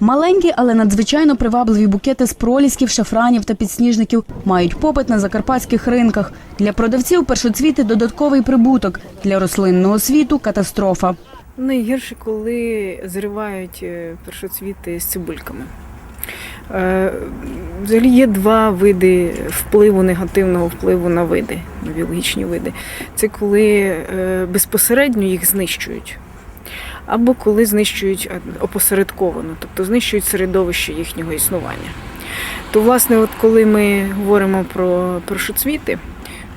Маленькі, але надзвичайно привабливі букети з пролісків, шафранів та підсніжників мають попит на закарпатських ринках. Для продавців першоцвіти додатковий прибуток, для рослинного світу катастрофа. Найгірше, коли зривають е, першоцвіти з цибульками. Е, Взагалі є два види впливу, негативного впливу на види, на біологічні види. Це коли е, безпосередньо їх знищують, або коли знищують е, опосередковано, тобто знищують середовище їхнього існування. То, власне, от коли ми говоримо про першоцвіти,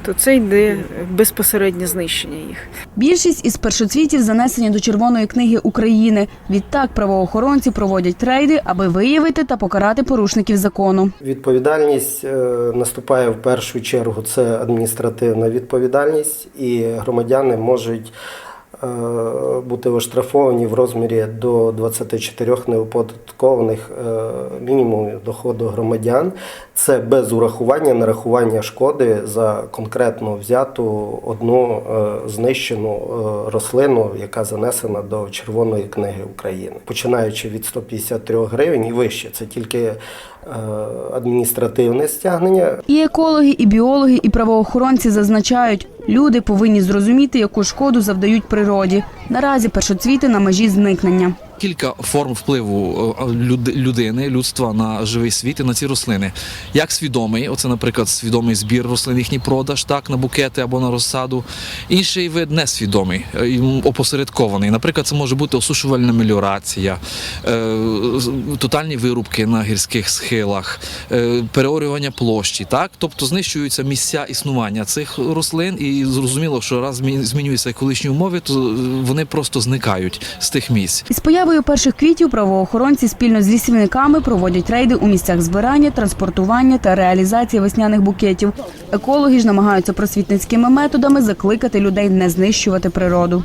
то це йде безпосереднє знищення їх. Більшість із першоцвітів занесені до Червоної книги України. Відтак правоохоронці проводять рейди, аби виявити та покарати порушників закону. Відповідальність е, наступає в першу чергу. Це адміністративна відповідальність, і громадяни можуть е, бути оштрафовані в розмірі до 24 неоподаткованих е, мінімумів доходу громадян. Це без урахування нарахування шкоди за конкретно взяту одну е, знищену е, рослину, яка занесена до Червоної книги України, починаючи від 153 гривень і вище. Це тільки е, адміністративне стягнення. І екологи, і біологи, і правоохоронці зазначають, люди повинні зрозуміти, яку шкоду завдають природі. Наразі першоцвіти на межі зникнення. Кілька форм впливу е, людини, людства на живий світ і на ці рослини. Як свідомий, оце, наприклад, свідомий збір рослин, їхній продаж, так, на букети або на розсаду. Інший вид несвідомий, е, опосередкований. Наприклад, це може бути осушувальна меліорація, е, тотальні вирубки на гірських схилах, е, переорювання площі, так? Тобто знищуються місця існування цих рослин, і зрозуміло, що раз змінюються екологічні умови, то е, вони просто зникають з тих місць. Із появою перших квітів правоохоронці спільно з лісівниками проводять рейди у місцях збирання, транспортування та реалізації весняних букетів. Екологи ж намагаються просвітницькими методами закликати людей не знищувати природу.